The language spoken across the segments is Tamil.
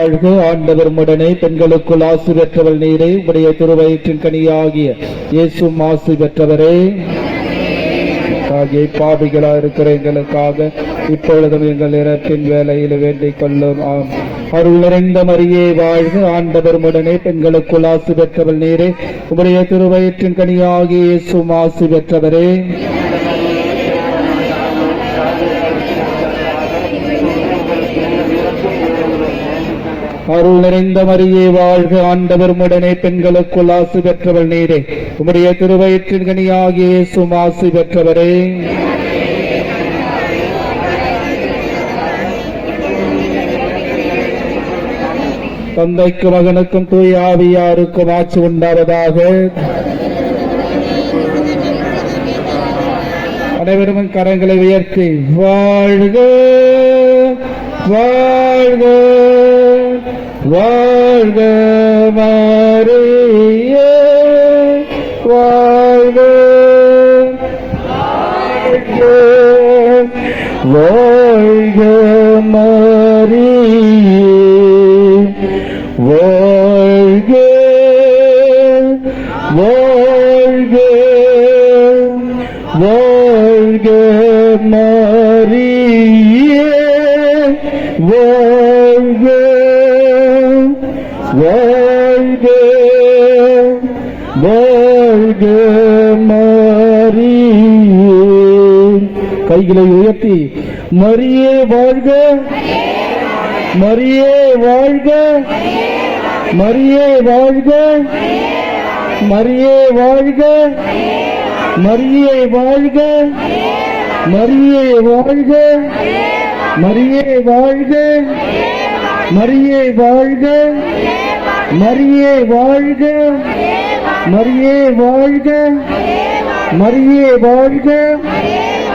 வாழ்க ஆண்டவர் உடனே பெண்களுக்குள் ஆசு பெற்றவள் நீரே. உடைய திருவயிற்றின் கனியாகிய இயேசும் ஆசு பெற்றவரே. ஆகிய பாவிகளா இருக்கிற எங்களுக்காக இப்பொழுதும் எங்கள் இறப்பின் வேலையில் வேண்டிக் கொள்ளும். ஆம். அருள் நிறைந்த மரியே வாழ்க ஆண்டவர் உடனே பெண்களுக்குள் ஆசு பெற்றவள் நீரே. உடைய திருவயிற்றின் கனியாகிய இயேசும் ஆசு பெற்றவரே. அருள் நிறைந்த மரியே வாழ்க ஆண்டவர் உடனே பெண்களுக்குள் ஆசு பெற்றவள் நீரே. உம்முடைய திருவயிற்றின் கனியாகிய சுமாசு பெற்றவரே. தந்தைக்கும் மகனுக்கும் தூய் ஆவியாருக்கும் ஆட்சி உண்டாவதாக. அனைவரும் கரங்களை உயர்த்தி வாழ்க வாழ்க வாழ்க மாறிய வாழ்க வாழ்க. வாழ்க. கைகளை உயர்த்தி மரியே வாழ்க மரியே வாழ்க மரியே வாழ்க மரியே வாழ்க மரியே வாழ்க மரியே வாழ்க மரியே வாழ்க மரியே வாழ்க மரியே வாழ்க மரியே வாழ்க மரியே வாழ்க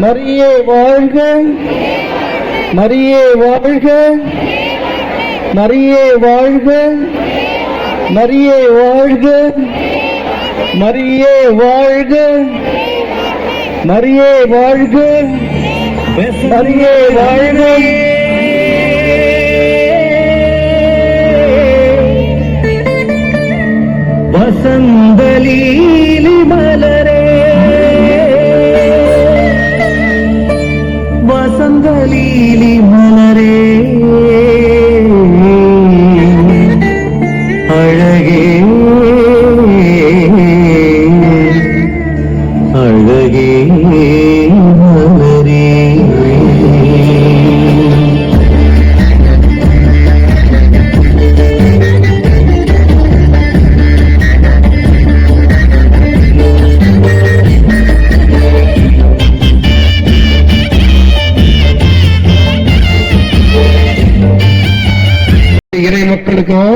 மரியே வாழ்க. மரியே வாழ்க. மரியே வாழ்க. மரியே வாழ்க. மரியே வாழ்க. மரியே வாழ்க. மரியே வாழ்க. வசந்தலீ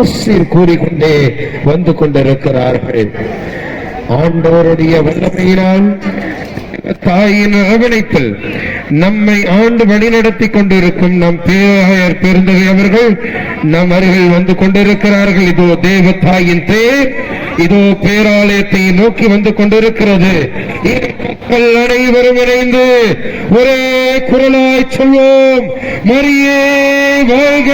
ஆசீர் கூறிக்கொண்டே வந்து கொண்டிருக்கிறார்கள். ஆண்டவருடைய வல்லமையினால் தாயின் அரவணைப்பில் நம்மை ஆண்டு வழிநடத்தி கொண்டிருக்கும் நம் பேராயர் பெருந்தகை அவர்கள் நம் அருகில் வந்து கொண்டிருக்கிறார்கள். இதோ தேவ தாயின் தேர் இதோ பேராலயத்தை நோக்கி வந்து கொண்டிருக்கிறது. மக்கள் அனைவரும் இணைந்து ஒரே குரலாய் சொல்வோம் மரியே வாழ்க!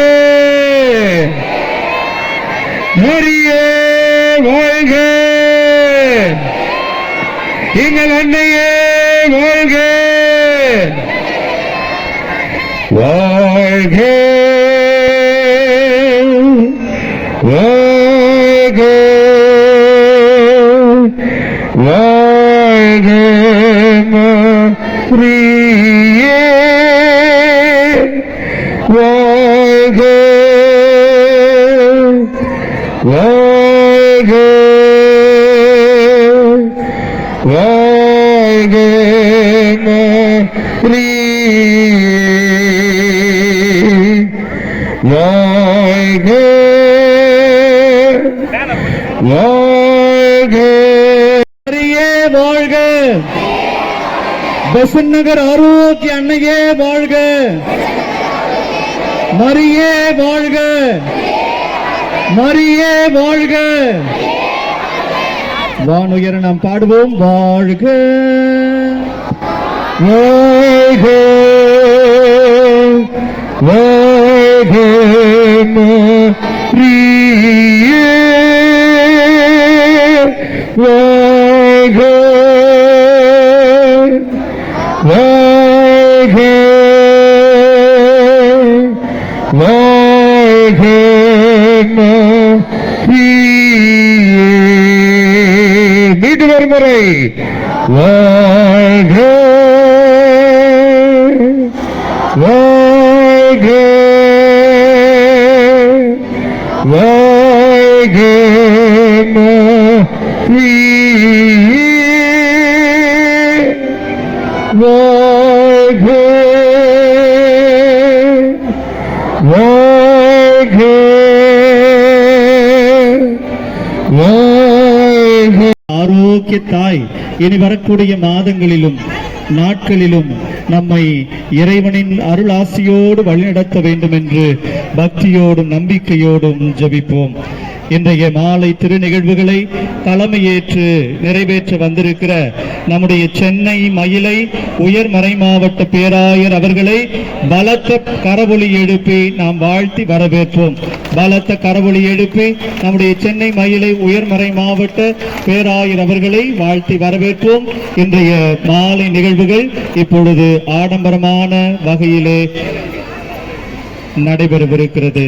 மரியே வாழ்க எங்கள் அன்னையே வாழ்க வாழ்க வாழ்க வாழ்க பெசன் நகர் ஆரோக்கிய அன்னையே வாழ்க மரியே வாழ்க மரியே வாழ்க. வானுயர நாம் பாடுவோம். வாழ்க. வாழ்க மரியே மீண்டும் ஒரு முறை வாழ்க வாழ்க வாழ்க மரியே வாழ்க வாழ்க ஆரோக்கிய தாய். இனி வரக்கூடிய மாதங்களிலும் நாட்களிலும் நம்மை இறைவனின் அருள் ஆசியோடு வழிநடத்த வேண்டும் என்று பக்தியோடும் நம்பிக்கையோடும் ஜபிப்போம். இன்றைய மாலை திருநிகழ்வுகளை தலைமையேற்று நிறைவேற்ற வந்திருக்கிற நம்முடைய சென்னை மயிலை உயர்மறை மாவட்ட பேராயர் அவர்களை பலத்த கரவொலி எழுப்பி நாம் வாழ்த்தி வரவேற்போம். பலத்த கரவொலி எழுப்பி நம்முடைய சென்னை மயிலை உயர்மறை மாவட்ட பேராயர் அவர்களை வாழ்த்தி வரவேற்போம். இன்றைய மாலை நிகழ்வுகள் இப்பொழுது ஆடம்பரமான வகையிலே நடைபெறவிருக்கிறது.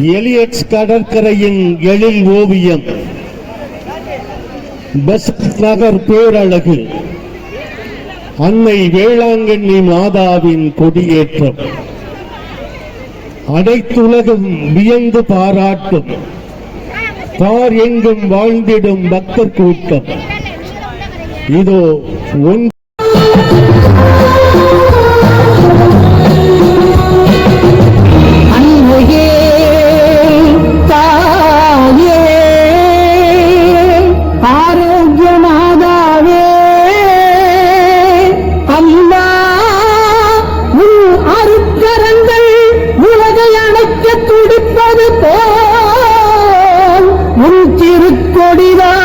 எலியட்ஸ் கடற்கரையின் எழில் ஓவியம். பெஸ்ட் நகர் பேரழகு. அன்னை வேளாங்கண்ணி மாதாவின் கொடியேற்றம். அனைத்துலகம் வியந்து பாராட்டும். பார் எங்கும் வாழ்ந்திடும் பக்தர் கூட்டம். இதோ ஒன்று திருக்கொடிதான்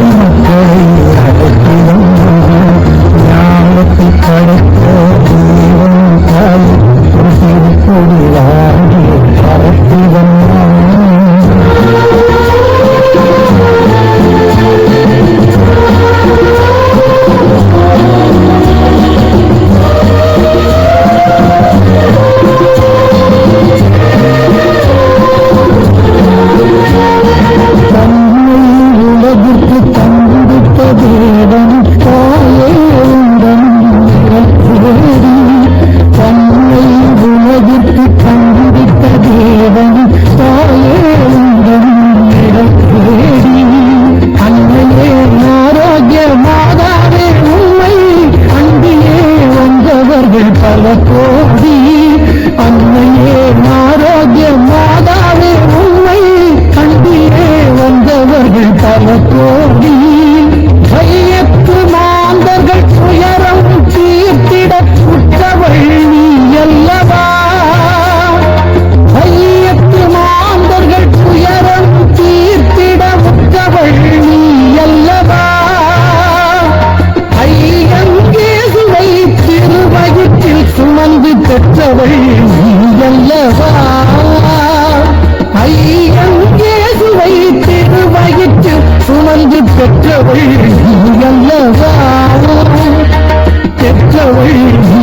Amen. பெற்றவள் நீயல்லவா பெற்றவள் நீ